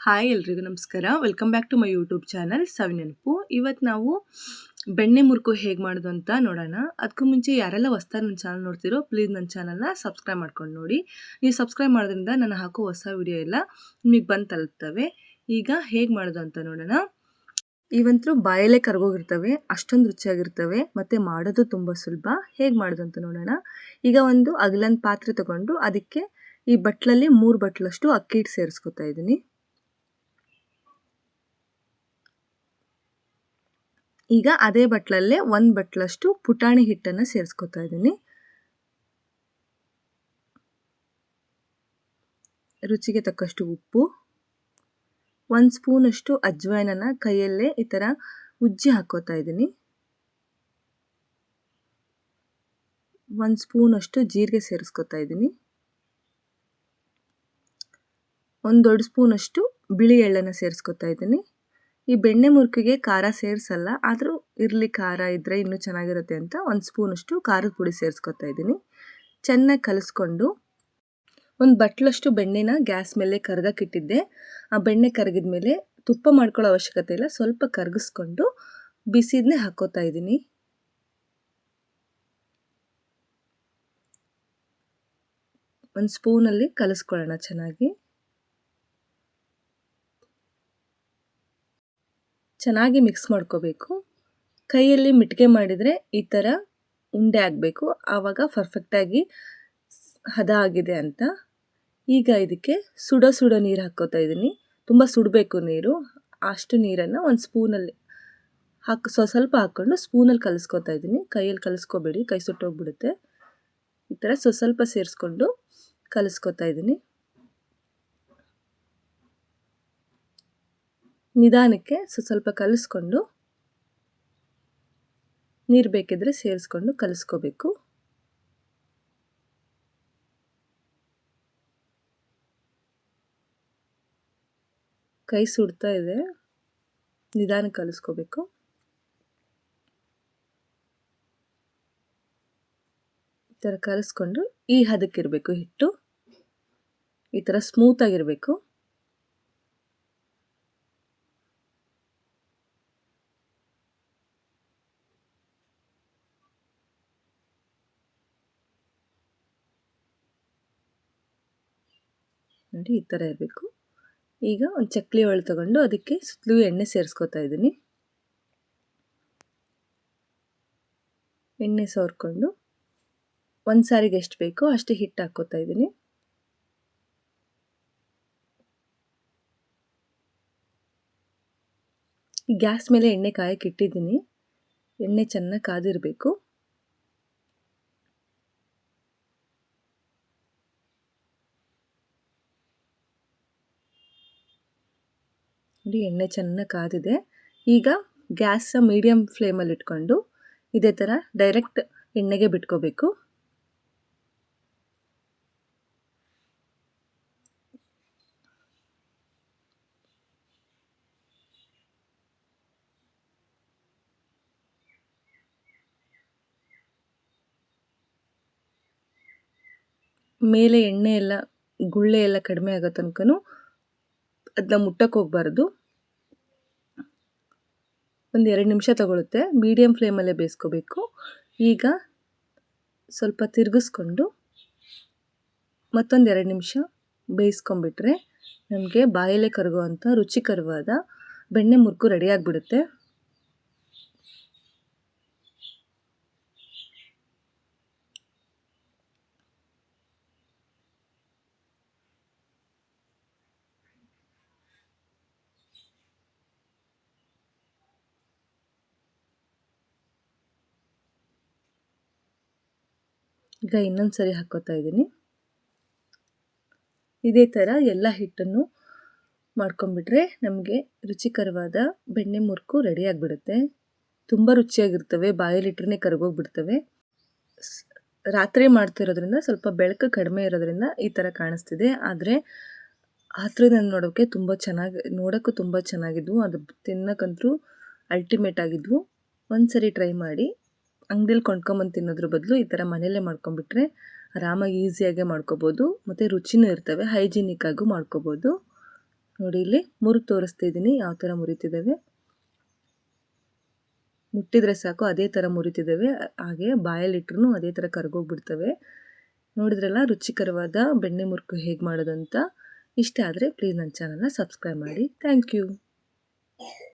Hi ಎಲ್ರಿಗೂ ನಮಸ್ಕಾರ. Welcome back to my YouTube channel Savinenapu ಇವತ್ತು ನಾವು ಬೆಣ್ಣೆ ಮುರುಕು ಹೇಗೆ ಮಾಡೋದು ಅಂತ ನೋಡೋಣ. ಅದಕ್ಕೂ ಮುಂಚೆ ಯಾರೆಲ್ಲ ಹೊಸ್ದಾಗಿ ನನ್ನ ಚಾನಲ್ ನೋಡ್ತಿರೋ ಪ್ಲೀಸ್ ನನ್ನ ಚಾನಲ್ನ ಸಬ್ಸ್ಕ್ರೈಬ್ ಮಾಡ್ಕೊಂಡು ನೋಡಿ. ನೀವು ಸಬ್ಸ್ಕ್ರೈಬ್ ಮಾಡೋದ್ರಿಂದ ನಾನು ಹಾಕೋ ಹೊಸ ವಿಡಿಯೋ ಎಲ್ಲ ನಿಮಗೆ ಬಂದು ತಲುಪ್ತವೆ. ಈಗ ಹೇಗೆ ಮಾಡೋದು ಅಂತ ನೋಡೋಣ. ಇವಂತೂ ಬಾಯಲ್ಲೇ ಕರ್ಗೋಗಿರ್ತವೆ, ಅಷ್ಟೊಂದು ರುಚಿಯಾಗಿರ್ತವೆ, ಮತ್ತು ಮಾಡೋದು ತುಂಬ ಸುಲಭ. ಹೇಗೆ ಮಾಡೋದು ಅಂತ ನೋಡೋಣ. ಈಗ ಒಂದು ಅಗಲನ್ ಪಾತ್ರೆ ತಗೊಂಡು ಅದಕ್ಕೆ ಈ ಬಟ್ಲಲ್ಲಿ ಮೂರು ಬಟ್ಲಷ್ಟು ಅಕ್ಕಿ ಹಿಟ್ಟು ಸೇರಿಸ್ಕೊತಾ ಇದ್ದೀನಿ. ಈಗ ಅದೇ ಬಟ್ಲಲ್ಲೇ ಒಂದು ಬಟ್ಲಷ್ಟು ಪುಟಾಣಿ ಹಿಟ್ಟನ್ನು ಸೇರಿಸ್ಕೊತಾ ಇದ್ದೀನಿ. ರುಚಿಗೆ ತಕ್ಕಷ್ಟು ಉಪ್ಪು. ಒಂದು ಸ್ಪೂನಷ್ಟು ಅಜ್ವಾಯಿನನ್ನು ಕೈಯಲ್ಲೇ ಈ ಥರ ಉಜ್ಜಿ ಹಾಕೋತಾ ಇದ್ದೀನಿ. ಒಂದು ಸ್ಪೂನಷ್ಟು ಜೀರಿಗೆ ಸೇರಿಸ್ಕೊತಾ ಇದ್ದೀನಿ. ಒಂದು ದೊಡ್ಡ ಸ್ಪೂನಷ್ಟು ಬಿಳಿ ಎಳ್ಳನ್ನು ಸೇರಿಸ್ಕೊತಾ ಇದ್ದೀನಿ. ಈ ಬೆಣ್ಣೆ ಮುರುಕಿಗೆ ಖಾರ ಸೇರಿಸಲ್ಲ, ಆದರೂ ಇರಲಿ ಖಾರ ಇದ್ದರೆ ಇನ್ನೂ ಚೆನ್ನಾಗಿರುತ್ತೆ ಅಂತ ಒಂದು ಸ್ಪೂನಷ್ಟು ಖಾರದ ಪುಡಿ ಸೇರಿಸ್ಕೊತಾ ಇದ್ದೀನಿ. ಚೆನ್ನಾಗಿ ಕಲಿಸ್ಕೊಂಡು ಒಂದು ಬಟ್ಲಷ್ಟು ಬೆಣ್ಣೆನ ಗ್ಯಾಸ್ ಮೇಲೆ ಕರ್ಗಕ್ಕಿಟ್ಟಿದ್ದೆ ಆ ಬೆಣ್ಣೆ ಕರಗಿದ ಮೇಲೆ ತುಪ್ಪ ಮಾಡ್ಕೊಳ್ಳೋ ಅವಶ್ಯಕತೆ ಇಲ್ಲ, ಸ್ವಲ್ಪ ಕರಗಿಸ್ಕೊಂಡು ಬಿಸಿದನ್ನೇ ಹಾಕೋತಾ ಇದ್ದೀನಿ. ಒಂದು ಸ್ಪೂನಲ್ಲಿ ಕಲಿಸ್ಕೊಳ್ಳೋಣ ಚೆನ್ನಾಗಿ. ಚೆನ್ನಾಗಿ ಮಿಕ್ಸ್ ಮಾಡ್ಕೋಬೇಕು. ಕೈಯಲ್ಲಿ ಮಿಟ್ಕೆ ಮಾಡಿದರೆ ಈ ಥರ ಉಂಡೆ ಆಗಬೇಕು. ಆವಾಗ ಪರ್ಫೆಕ್ಟಾಗಿ ಹದ ಆಗಿದೆ ಅಂತ. ಈಗ ಇದಕ್ಕೆ ಸುಡೋ ಸುಡೋ ನೀರು ಹಾಕ್ಕೋತಾ ಇದ್ದೀನಿ ತುಂಬ ಸುಡಬೇಕು ನೀರು. ಅಷ್ಟು ನೀರನ್ನು ಒಂದು ಸ್ಪೂನಲ್ಲಿ ಹಾಕಿ ಸ್ವ ಸ್ವಲ್ಪ ಹಾಕ್ಕೊಂಡು ಸ್ಪೂನಲ್ಲಿ ಕಲಿಸ್ಕೊತಾ ಇದ್ದೀನಿ ಕೈಯಲ್ಲಿ ಕಲಿಸ್ಕೋಬೇಡಿ. ಕೈ ಸುಟ್ಟೋಗ್ಬಿಡುತ್ತೆ. ಈ ಥರ ಸ್ವ ಸ್ವಲ್ಪ ಸೇರಿಸ್ಕೊಂಡು ಕಲಿಸ್ಕೊತಾ ಇದ್ದೀನಿ ನಿಧಾನಕ್ಕೆ ಸ್ವಲ್ಪ ಕಲಿಸ್ಕೊಂಡು, ನೀರು ಬೇಕಿದ್ರೆ ಸೇರಿಸ್ಕೊಂಡು ಕಲಿಸ್ಕೋಬೇಕು. ಕೈ ಸುಡ್ತಾ ಇದೆ. ನಿಧಾನಕ್ಕೆ ಕಲಿಸ್ಕೋಬೇಕು. ಈ ಥರ ಕಲಿಸ್ಕೊಂಡು ಈ ಹದಕ್ಕಿರಬೇಕು ಹಿಟ್ಟು. ಈ ಥರ ಸ್ಮೂತಾಗಿರಬೇಕು ನೋಡಿ ಈ ಥರ ಇರಬೇಕು. ಈಗ ಒಂದು ಚಕ್ಲಿ ಒಳ್ಳೆ ತಗೊಂಡು ಅದಕ್ಕೆ ಸುತ್ತಲೂ ಎಣ್ಣೆ ಸೇರಿಸ್ಕೊತಾ ಇದ್ದೀನಿ. ಎಣ್ಣೆ ಸೋರ್ಕೊಂಡು ಒಂದು ಸಾರಿಗೆ ಎಷ್ಟು ಬೇಕೋ ಅಷ್ಟು ಹಿಟ್ಟು ಹಾಕ್ಕೋತಾ ಇದ್ದೀನಿ. ಗ್ಯಾಸ್ ಮೇಲೆ ಎಣ್ಣೆ ಕಾಯಕ್ಕೆ ಇಟ್ಟಿದ್ದೀನಿ. ಎಣ್ಣೆ ಚೆನ್ನಾಗಿ ಕಾದಿರಬೇಕು. ನೋಡಿ ಎಣ್ಣೆ ಚೆನ್ನಾಗಿ ಕಾದಿದೆ. ಈಗ ಗ್ಯಾಸ ಮೀಡಿಯಮ್ ಫ್ಲೇಮಲ್ಲಿ ಇಟ್ಕೊಂಡು ಇದೇ ಥರ ಡೈರೆಕ್ಟ್ ಎಣ್ಣೆಗೆ ಬಿಟ್ಕೋಬೇಕು. ಮೇಲೆ ಎಣ್ಣೆ ಎಲ್ಲ, ಗುಳ್ಳೆ ಎಲ್ಲ ಕಡಿಮೆ ಆಗೋ ತನಕನೂ ಅದನ್ನ ಮುಟ್ಟಕ್ಕೆ ಹೋಗ್ಬಾರ್ದು. ಒಂದು ಎರಡು ನಿಮಿಷ ತಗೊಳುತ್ತೆ. ಮೀಡಿಯಮ್ ಫ್ಲೇಮಲ್ಲೇ ಬೇಯಿಸ್ಕೋಬೇಕು. ಈಗ ಸ್ವಲ್ಪ ತಿರುಗಿಸ್ಕೊಂಡು ಮತ್ತೊಂದು ಎರಡು ನಿಮಿಷ ಬೇಯಿಸ್ಕೊಂಬಿಟ್ರೆ ನಮಗೆ ಬಾಯಲ್ಲೇ ಕರಗುವಂಥ ರುಚಿಕರವಾದ ಬೆಣ್ಣೆ ಮುರುಕು ರೆಡಿಯಾಗಿಬಿಡುತ್ತೆ ಈಗ ಇನ್ನೊಂದು ಸರಿ ಹಾಕೋತಾ ಇದ್ದೀನಿ. ಇದೇ ಥರ ಎಲ್ಲ ಹಿಟ್ಟನ್ನು ಮಾಡ್ಕೊಂಬಿಟ್ರೆ ನಮಗೆ ರುಚಿಕರವಾದ ಬೆಣ್ಣೆ ಮುರುಕು ರೆಡಿಯಾಗಿಬಿಡುತ್ತೆ ತುಂಬ ರುಚಿಯಾಗಿರ್ತವೆ ಬಾಯಲ್ಲಿಟ್ರೇ ಕರಗೋಗ್ಬಿಡ್ತವೆ. ರಾತ್ರಿ ಮಾಡ್ತಿರೋದ್ರಿಂದ ಸ್ವಲ್ಪ ಬೆಳಕು ಕಡಿಮೆ ಇರೋದ್ರಿಂದ ಈ ಥರ ಕಾಣಿಸ್ತಿದೆ. ಆದರೆ ಹತ್ರದಿಂದ ನೋಡೋಕ್ಕೆ ತುಂಬ ಚೆನ್ನಾಗಿ, ನೋಡೋಕ್ಕೂ ತುಂಬ ಚೆನ್ನಾಗಿದ್ವು. ಅದು ತಿನ್ನೋಕ್ಕಂತೂ ಅಲ್ಟಿಮೇಟ್ ಆಗಿದ್ವು. ಒಂದು ಸರಿ ಟ್ರೈ ಮಾಡಿ ಅಂಗಡಿಲಿ ಕೊಂಡ್ಕೊಂಬಂದು ತಿನ್ನೋದ್ರ ಬದಲು ಈ ಥರ ಮನೆಯಲ್ಲೇ ಮಾಡ್ಕೊಂಬಿಟ್ರೆ ಆರಾಮಾಗಿ ಈಸಿಯಾಗೆ ಮಾಡ್ಕೋಬೋದು. ಮತ್ತು ರುಚಿನೂ ಇರ್ತವೆ ಹೈಜಿನಿಕ್ಕಾಗೂ ಮಾಡ್ಕೋಬೋದು. ನೋಡಿ ಇಲ್ಲಿ ಮುರು ತೋರಿಸ್ತಿದ್ದೀನಿ ಯಾವ ಥರ ಮುರಿತಿದ್ದಾವೆ. ಮುಟ್ಟಿದ್ರೆ ಸಾಕು, ಅದೇ ಥರ ಮುರಿತಿದ್ದಾವೆ. ಹಾಗೆ ಬಾಯಲ್ಲಿಟ್ರು ಅದೇ ಥರ ಕರ್ಗೋಗ್ಬಿಡ್ತವೆ. ನೋಡಿದ್ರಲ್ಲ, ರುಚಿಕರವಾದ ಬೆಣ್ಣೆ ಮುರುಕು ಹೇಗೆ ಮಾಡೋದು ಅಂತ ಇಷ್ಟ ಆದರೆ ಪ್ಲೀಸ್ ನನ್ನ ಚಾನಲ್ನ ಸಬ್ಸ್ಕ್ರೈಬ್ ಮಾಡಿ. Thank you